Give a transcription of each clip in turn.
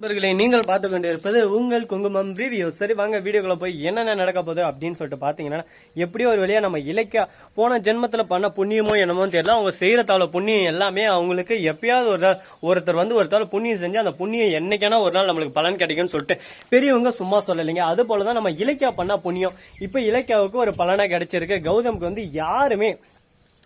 நண்பர்களே நீங்கள் பார்த்து கொண்டிருப்பது உங்கள் குங்குமம் ரிவ்யூ சரி வாங்க வீடியோக்குள்ள போய் என்னென்ன நடக்க போகுது அப்படின்னு சொல்லிட்டு பாத்தீங்கன்னா எப்படியோ ஒரு வழியா நம்ம இலக்கியா போன ஜென்மத்துல பண்ண புண்ணியமோ என்னமோ தெரியல. அவங்க செய்யற தாள புண்ணியம் எல்லாமே அவங்களுக்கு எப்பயாவது ஒரு ஒருத்தர் வந்து ஒரு தாள புண்ணியம் செஞ்சு அந்த புண்ணியம் என்னைக்கான ஒரு நாள் நம்மளுக்கு பலன் கிடைக்கும்னு சொல்லிட்டு பெரியவங்க சும்மா சொல்லலைங்க. அது போலதான் நம்ம இலக்கியா பண்ண புண்ணியம். இப்ப இலக்கியாவுக்கு ஒரு பலனா கிடைச்சிருக்கு. கௌதமுக்கு வந்து யாருமே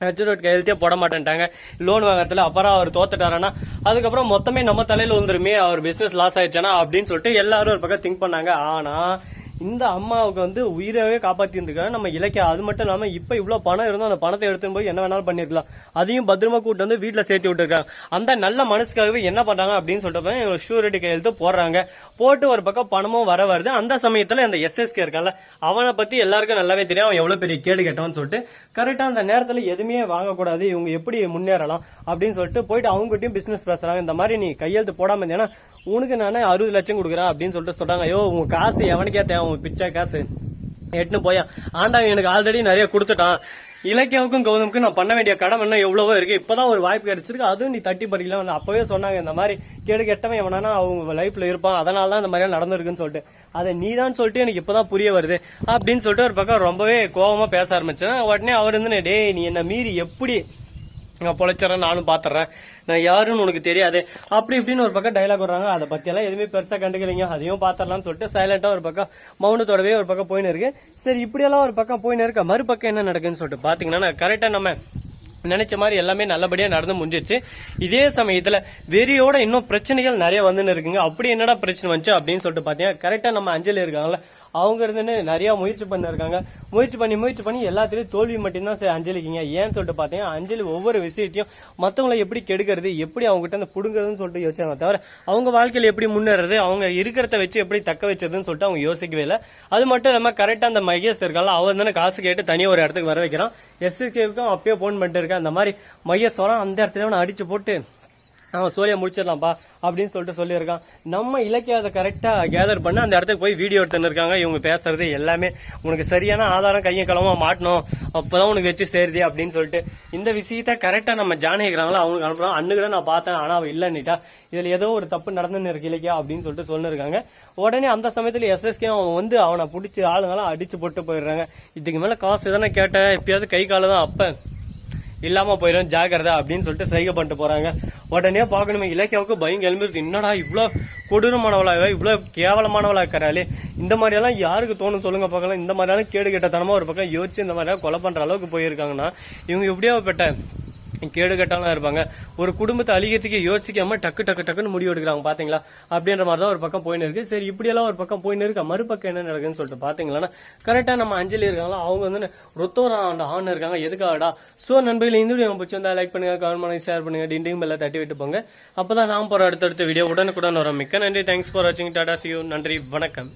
ஹெச்ரோட் கையெழுத்தே போட மாட்டேன்ட்டாங்க. லோன் வாங்குறதுல அப்புறம் அவர் தோத்துட்டாருன்னா அதுக்கப்புறம் மொத்தமே நம்ம தலையில வந்துருமே அவர் பிசினஸ் லாஸ் ஆயிடுச்சானா அப்படின்னு சொல்லிட்டு எல்லாரும் ஒரு பக்கம் திங்க் பண்ணாங்க. ஆனா இந்த அம்மாவுக்கு வந்து உயிரவே காப்பாத்திருந்துக்காங்க நம்ம இலக்கியம் அது மட்டும் இல்லாம இப்ப இவ்வளவு பணம் இருந்தோம் அந்த பணத்தை எடுத்துன்னு போய் என்ன வேணாலும் பண்ணிருக்கலாம் அதையும் பத்திரமா கூட்டு வந்து வீட்டுல சேர்த்து விட்டுருக்காங்க. அந்த நல்ல மனசுக்காகவே என்ன பண்றாங்க அப்படின்னு சொல்லிட்டு ஷூரிட்டி கையெழுத்து போடுறாங்க. போட்டு ஒரு பக்கம் பணமும் வர வருது. அந்த சமயத்துல அந்த எஸ்எஸ்கே இருக்கான்ல அவனை பத்தி எல்லாருக்கும் நல்லாவே தெரியும். அவன் எவ்வளவு பெரிய கேடு கேட்டவன்னு சொல்லிட்டு. கரெக்டா அந்த நேரத்துல எதுவுமே வாங்கக்கூடாது. இவங்க எப்படி முன்னேறலாம் அப்படின்னு சொல்லிட்டு போயிட்டு அவங்ககிட்டயும் பிசினஸ் பேசுறாங்க. இந்த மாதிரி நீ கையெழுத்து போடாம இருந்தேன்னா உனக்கு நானே அறுபது லட்சம் கொடுக்குறேன் அப்படின்னு சொல்லிட்டு சொல்றாங்க. ஐயோ உங்க காசு எவனுக்கே தேவை? உங்க பிச்சை காசு. எட்டுன்னு போயா ஆண்டா எனக்கு ஆல்ரெடி நிறைய கொடுத்துட்டான். இலக்கியாவுக்கும் கௌதமுக்கும் நான் பண்ண வேண்டிய கடமை இன்னும் எவ்வளவோ இருக்கு. இப்பதான் ஒரு வாய்ப்பு கிடைச்சிருக்கு. அதுவும் நீ தட்டி படிக்கலாம். வந்து அப்பவே சொன்னாங்க இந்த மாதிரி கேடு கெட்டவன் எவனானா அவங்க லைஃப்ல இருப்பான். அதனால தான் இந்த மாதிரி நடந்திருக்குன்னு சொல்லிட்டு. அதை நீ தான் சொல்லிட்டு எனக்கு இப்பதான் புரிய வருது. அப்படின்னு சொல்லிட்டு ஒரு பக்கம் ரொம்பவே கோபமா பேச ஆரம்பிச்சேன். உடனே அவர் வந்து டேய் நீ என்ன மீறி எப்படி நான் பொழைச்சிட்றேன் நானும் பார்த்துட்றேன் நான் யாருன்னு உனக்கு தெரியாது. அப்படி இப்படின்னு ஒரு பக்கம் டைலாக் வர்றாங்க. அதை பற்றியெல்லாம் எதுவுமே பெருசாக கண்டுக்கலைங்க. அதையும் பார்த்துடலாம்னு சொல்லிட்டு சைலண்ட்டாக ஒரு பக்கம் மௌனத்தோடவே ஒரு பக்கம் போயின்னு இருக்கு. சரி இப்படியெல்லாம் ஒரு பக்கம் போயின்னு இருக்க மறுபக்கம் என்ன நடக்குதுன்னு சொல்லிட்டு பார்த்தீங்கன்னா கரெக்டாக நம்ம நினைச்ச மாதிரி எல்லாமே நல்லபடியா நடந்து முடிஞ்சிச்சு இதே சமயத்துல வெறியோட இன்னும் பிரச்சனைகள் நிறைய வந்துன்னு இருக்குங்க. அப்படி என்னடா பிரச்சனை வந்துச்சு அப்படின்னு சொல்லிட்டு பாத்தீங்கன்னா கரெக்டா நம்ம அஞ்சலி இருக்காங்கல்ல அவங்க இருந்துன்னு நிறைய முயற்சி பண்ணிருக்காங்க. முயற்சி பண்ணி முயற்சி பண்ணி எல்லாத்துலேயும் தோல்வி மட்டும்தான் சார் அஞ்சலிக்குங்க. ஏன்னு சொல்லிட்டு பாத்தீங்கன்னா அஞ்சலி ஒவ்வொரு விஷயத்தையும் மத்தவங்களை எப்படி கெடுக்கிறது எப்படி அவங்க கிட்ட இருந்து புடுங்கிறதுன்னு சொல்லிட்டு யோசிச்சாங்க தவிர அவங்க வாழ்க்கையில எப்படி முன்னேறது அவங்க இருக்கிறத வச்சு எப்படி தக்க வச்சதுன்னு சொல்லிட்டு அவங்க யோசிக்கவே இல்லை. அது மட்டும் இல்லாம கரெக்டா அந்த மகேஷ் இருக்கால அவர் தானே காசு கேட்டு தனியா ஒரு இடத்துக்கு வர வைக்கிறான். எஸ்எஸ்கேவுக்கும் அப்பயே போன் பண்ணிட்டு இருக்கேன் அந்த மாதிரி மகேஷ் வரான் அந்த இடத்துல அவனை அடிச்சு போட்டு அவன் சோழியை முடிச்சிடலாம்ப்பா அப்படின்னு சொல்லிட்டு சொல்லியிருக்கான். நம்ம இலக்கியத்தை கரெக்டாக கேதர் பண்ண அந்த இடத்துக்கு போய் வீடியோ எடுத்துன்னு இருக்காங்க இவங்க பேசுறது எல்லாமே உனக்கு சரியான ஆதாரம் கையை கிளம்ப மாட்டணும். அப்போதான் உனக்கு வச்சு சேருது அப்படின்னு சொல்லிட்டு இந்த விஷயத்த கரெக்டாக நம்ம ஜானகிக்கிறாங்களோ? அவங்களுக்கு அனுப்புறோம் அன்னுக்கு தான் நான் பார்த்தேன். ஆனால் அவள் இல்லைன்னுட்டா இதில் ஏதோ ஒரு தப்பு நடந்துன்னு இருக்கு இலக்கியா அப்படின்னு சொல்லிட்டு சொல்லிருக்காங்க. உடனே அந்த சமயத்தில் எஸ்எஸ்கே அவன் வந்து அவனை பிடிச்சி ஆளுங்களாம் அடிச்சு போட்டு போயிடுறாங்க. இதுக்கு மேலே காசு தானே கேட்டேன் எப்பயாவது கை கால தான் அப்போ இல்லாம போயிடும் ஜாக்கிரதை அப்படின்னு சொல்லிட்டு சைகை பண்ணிட்டு போறாங்க. உடனே பாக்கணுமே இலக்கியாவுக்கு பயம் கிளம்பிருக்கு என்னடா இவ்வளோ கொடூரமானவளா இவ, இவ்வளவு கேவலமானவளா இருக்கிறாளே. இந்த மாதிரி எல்லாம் யாருக்கு தோணும் சொல்லுங்க பார்க்கலாம். இந்த மாதிரி எல்லாம் கேடு கெட்டத்தனமா ஒரு பக்கம் யோசிச்சு இந்த மாதிரி கொலை பண்ற அளவுக்கு போயிருக்காங்கன்னா இவங்க எப்படியாப்பட்ட கேடு கட்டாலாம் இருப்பாங்க. ஒரு குடும்பத்தை அழிகிறதுக்கு யோசிக்காம டக்கு டக்கு டக்குன்னு முடிவு எடுக்கிறாங்க. பாத்தீங்களா? அப்படின்ற மாதிரி தான் ஒரு பக்கம் போயின்னு இருக்கு. சரி இப்படியெல்லாம் ஒரு பக்கம் போயின்னு இருக்கா. மறுபக்கம் என்ன நடக்குதுன்னு சொல்லிட்டு பாத்தீங்களா கரெக்டா நம்ம அஞ்சலி இருக்காங்களா? அவங்க வந்து ரொத்தோரா ஆன் இருக்காங்க. எதுக்காகடா? சோ நண்பர்கள் இந்த வீடியோ பிடிச்சி வந்தா லைக் பண்ணுங்க கமெண்ட் பண்ணுங்க ஷேர் பண்ணுங்க டிண்டிங் பெல்ல தட்டி விட்டு போங்க. அப்பதான் நான் போற அடுத்தடுத்த வீடியோ உடனுக்குடன் வரும். மிக்க நன்றி. தேங்க்ஸ் ஃபார் வாட்சிங் டாடா சியூ நன்றி. வணக்கம்.